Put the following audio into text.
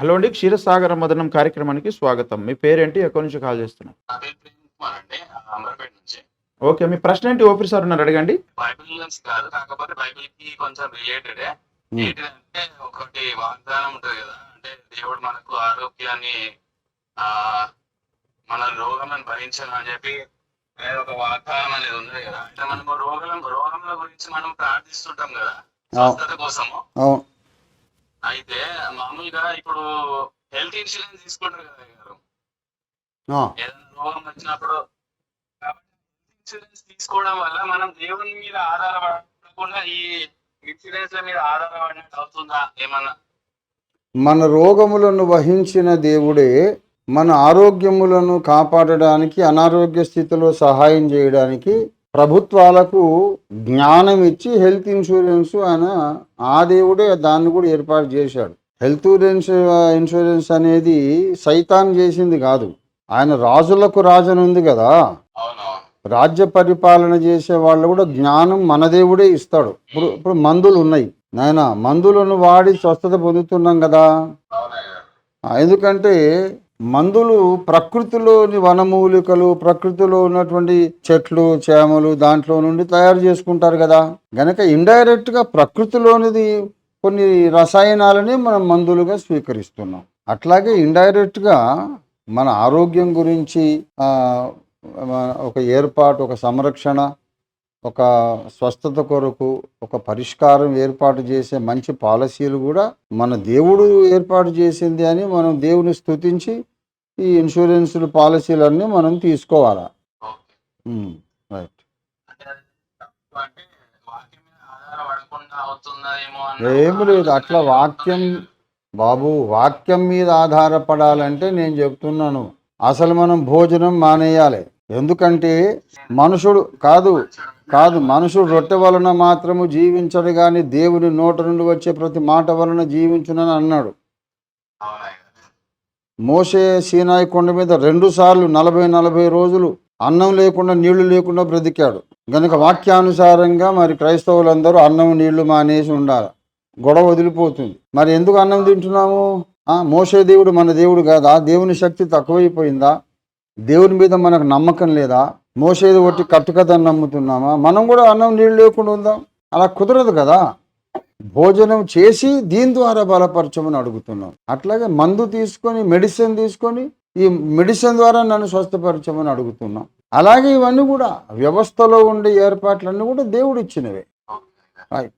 Hello అండి క్షీరసాగర మదనం కార్యక్రమానికి స్వాగతం. మీ పేరేంటి? ఎక్కడి నుంచి కాల్ చేస్తున్నారు? ఓకే మీ ప్రశ్న ఏంటి? ఓఫీస్ సార్ ఉన్నారు అడగండి. బైబిల్ నుంచి కాదు కాకపోతే బైబిల్కి కొంచెం రిలేటెడ్. ఏంటంటే ఒకటి వాగ్దానం ఉంటుంది కదా. అంటే దేవుడు మనకు ఆరోగ్యాన్ని ఆ మన రోగం భరించను అని చెప్పి ఒక వాగ్దానం అనేది ఉంది కదా. అంటే మనము రోగం రోగంల గురించి మనం ప్రార్థిస్తుంటాం కదా. స్వస్థత కోసము. అయితే మామూలుగా ఇప్పుడు హెల్త్ ఇన్సూరెన్స్ తీసుకుంటారు కదా గారు ఏదైనా రోగం వచ్చినప్పుడు ఇన్సూరెన్స్ తీసుకోవడం వల్ల మనం దేవుని మీద ఆధారపడకుండా ఈ ఇన్సూరెన్స్ మీద ఆధారపడినట్టు అవుతుందా ఏమన్నా? మన రోగములను వహించిన దేవుడే మన ఆరోగ్యములను కాపాడడానికి అనారోగ్య స్థితిలో సహాయం చేయడానికి ప్రభుత్వాలకు జ్ఞానం ఇచ్చి హెల్త్ ఇన్సూరెన్స్ ఆయన ఆ దేవుడే దాన్ని కూడా ఏర్పాటు చేశాడు. హెల్త్ ఇన్సూరెన్స్ ఇన్సూరెన్స్ అనేది సైతాన్ చేసింది కాదు. ఆయన రాజులకు రాజనుంది కదా. అవును రాజ్య పరిపాలన చేసే వాళ్ళు కూడా జ్ఞానం మన దేవుడే ఇస్తాడు. ఇప్పుడు ఇప్పుడు మందులు ఉన్నాయి. నాయన మందులను వాడి స్వస్థత పొందుతున్నాం కదా. ఎందుకంటే మందులు ప్రకృతిలోని వనమూలికలు ప్రకృతిలో ఉన్నటువంటి చెట్లు చేమలు దాంట్లో నుండి తయారు చేసుకుంటారు కదా. గనక ఇండైరెక్ట్గా ప్రకృతిలోనిది కొన్ని రసాయనాలని మనం మందులుగా స్వీకరిస్తున్నాం. అట్లాగే ఇండైరెక్ట్గా మన ఆరోగ్యం గురించి ఒక ఏర్పాటు ఒక సంరక్షణ ఒక స్వస్థత కొరకు ఒక పరిష్కారం ఏర్పాటు చేసే మంచి పాలసీలు కూడా మన దేవుడు ఏర్పాటు చేసింది అని మనం దేవుని స్తుతించి ఈ ఇన్సూరెన్సులు పాలసీలన్నీ మనం తీసుకోవాలా? రైట్. ఏమి లేదు. అట్లా వాక్యం బాబు వాక్యం మీద ఆధారపడాలంటే నేను చెప్తున్నాను. అసలు మనం భోజనం మానేయాలి. ఎందుకంటే మనుషుడు కాదు. కాదు మనుషుడు రొట్టె వలన మాత్రము జీవించడు కానీ దేవుని నోట నుండి వచ్చే ప్రతి మాట వలన జీవించునని అన్నాడు. మోసే సీనాయి కొండ మీద రెండు సార్లు నలభై నలభై రోజులు అన్నం లేకుండా నీళ్ళు లేకుండా బ్రతికాడు. గనుక వాక్యానుసారంగా మరి క్రైస్తవులందరూ అన్నం నీళ్ళు మానేసి ఉండాలి. గొడవ వదిలిపోతుంది. మరి ఎందుకు అన్నం తింటున్నాము? మోసే దేవుడు మన దేవుడు కాదా? దేవుని శక్తి తక్కువైపోయిందా? దేవుని మీద మనకు నమ్మకం లేదా? మోసేది కొట్టి కట్టుకథని నమ్ముతున్నామా? మనం కూడా అన్నం నీళ్ళు లేకుండా ఉందాం? అలా కుదరదు కదా. భోజనం చేసి దీని ద్వారా బలపరచమని అడుగుతున్నాం. అట్లాగే మందు తీసుకొని మెడిసిన్ తీసుకొని ఈ మెడిసిన్ ద్వారా నన్ను స్వస్థపరచమని అడుగుతున్నాం. అలాగే ఇవన్నీ కూడా వ్యవస్థలో ఉండే ఏర్పాట్లన్నీ కూడా దేవుడు ఇచ్చినవే రైట్